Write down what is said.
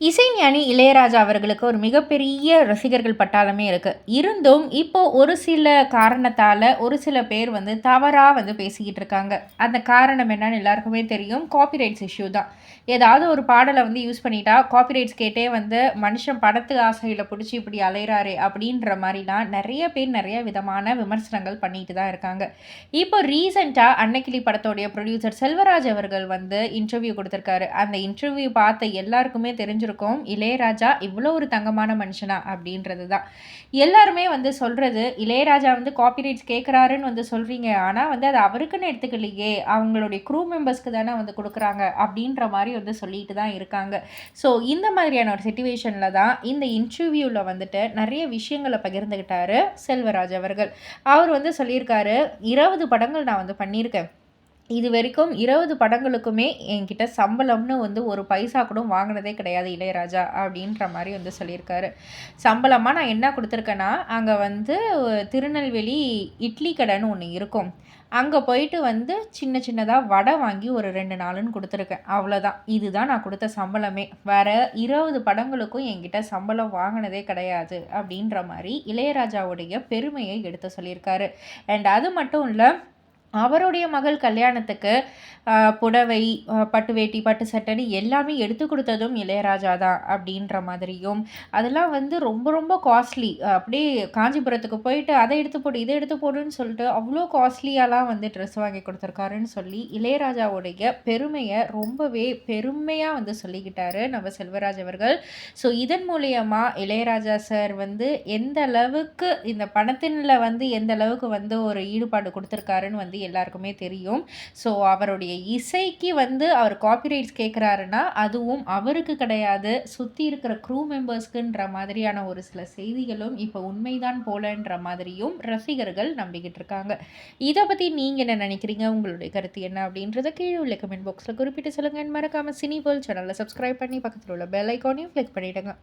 இசைஞானி இளையராஜா அவர்களுக்கு ஒரு மிகப்பெரிய ரசிகர்கள் பட்டாளமே இருக்குது இருந்தும் இப்போ ஒரு சில காரணத்தால் ஒரு சில பேர் வந்து தவறாக வந்து பேசிக்கிட்டு இருக்காங்க. அந்த காரணம் என்னன்னு எல்லாருக்குமே தெரியும். காப்பிரைட்ஸ் இஷ்யூ தான். ஏதாவது ஒரு பாடலை வந்து யூஸ் பண்ணிட்டா காப்பிரைட்ஸ் கேட்டே வந்து மனுஷன் படத்து ஆசையில் பிடிச்சி இப்படி அலையிறாரே அப்படின்ற மாதிரிலாம் நிறைய பேர் நிறைய விதமான விமர்சனங்கள் பண்ணிட்டு தான் இருக்காங்க. இப்போ ரீசெண்டாக அன்னைக்கிளி படத்தோடைய ப்ரொடியூசர் செல்வராஜ் அவர்கள் வந்து இன்டர்வியூ கொடுத்துருக்காரு. அந்த இன்டர்வியூ பார்த்த எல்லாருக்குமே தெரிஞ்சிருக்கோம். இளையராஜா இவ்வளோ ஒரு தங்கமான மனுஷனா? அப்படின்றது தான் எல்லாருமே வந்து சொல்கிறது இளையராஜா வந்து காப்பிரைட்ஸ் கேட்குறாருன்னு வந்து சொல்கிறீங்க ஆனால் வந்து அது அவருக்குன்னு எடுத்துக்கலையே. அவங்களுடைய க்ரூ மெம்பர்ஸ்க்கு தானே வந்து கொடுக்குறாங்க. அப்படின்ற மாதிரி வந்து சொல்லிட்டு தான் இருக்காங்க. ஸோ இந்த மாதிரியான ஒரு சுச்சுவேஷனில் தான் இந்த இன்டர்வியூவில் வந்துட்டு நிறைய விஷயங்களை பகிர்ந்துக்கிட்டாரு செல்வராஜ் அவர்கள். அவர் வந்து சொல்லியிருக்காரு இருபது படங்கள் நான் வந்து பண்ணியிருக்கேன். இது வரைக்கும் இருபது படங்களுக்குமே என்கிட்ட சம்பளம்னு வந்து ஒரு பைசா கூட வாங்கினதே கிடையாது இளையராஜா அப்படின்ற மாதிரி வந்து சொல்லியிருக்காரு. சம்பளமாக நான் என்ன கொடுத்துருக்கேன்னா அங்கே வந்து திருநெல்வேலி இட்லி கடைன்னு ஒன்று இருக்கும். அங்கே போயிட்டு வந்து சின்ன சின்னதாக வடை வாங்கி ஒரு ரெண்டு நாளுன்னு கொடுத்துருக்கேன். அவ்வளோதான் இதுதான் நான் கொடுத்த சம்பளமே. வேறு இருபது படங்களுக்கும் என்கிட்ட சம்பளம் வாங்கினதே கிடையாது அப்படின்ற மாதிரி இளையராஜாவுடைய பெருமையை எடுத்து சொல்லியிருக்காரு. அண்ட் அது மட்டும் இல்லை அவருடைய மகள் கல்யாணத்துக்கு புடவை பட்டு வேட்டி பட்டு சட்டைன்னு எல்லாமே எடுத்து கொடுத்ததும் இளையராஜா தான் அப்படின்ற மாதிரியும். அதெல்லாம் வந்து ரொம்ப ரொம்ப காஸ்ட்லி அப்படியே காஞ்சிபுரத்துக்கு போயிட்டு அதை எடுத்து போடு இதை எடுத்து போடுன்னு சொல்லிட்டு அவ்வளோ காஸ்ட்லியாலாம் வந்து ட்ரெஸ் வாங்கி கொடுத்துருக்காருன்னு சொல்லி இளையராஜாவுடைய பெருமையை ரொம்பவே பெருமையாக வந்து சொல்லிக்கிட்டாரு நம்ம செல்வராஜ் அவர்கள். ஸோ இதன் மூலியமாக இளையராஜா சார் வந்து எந்த அளவுக்கு இந்த பணத்தினில் வந்து எந்த அளவுக்கு வந்து ஒரு ஈடுபாடு கொடுத்துருக்காருன்னு வந்து எல்லாருக்குமே தெரியும். ஸோ அவருடைய இசைக்கு வந்து அவர் காப்பிரைட்ஸ் கேட்குறாருன்னா அதுவும் அவருக்கு கிடையாது. சுற்றி இருக்கிற க்ரூ மெம்பர்ஸ்க்குன்ற மாதிரியான ஒரு சில செய்திகளும் இப்போ உண்மைதான் போலன்ற மாதிரியும் ரசிகர்கள் நம்பிக்கிட்டு இருக்காங்க. இதை பற்றி நீங்கள் என்ன நினைக்கிறீங்க? உங்களுடைய கருத்து என்ன அப்படின்றத கீழே உள்ள கமெண்ட் பாக்ஸில் குறிப்பிட்டு சொல்லுங்கள் மறக்காமல் சினி வேர்ல்ட் சேனலில் சப்ஸ்கிரைப் பண்ணி பக்கத்தில் உள்ள பெல் ஐக்கானையும் கிளிக் பண்ணிவிடுங்க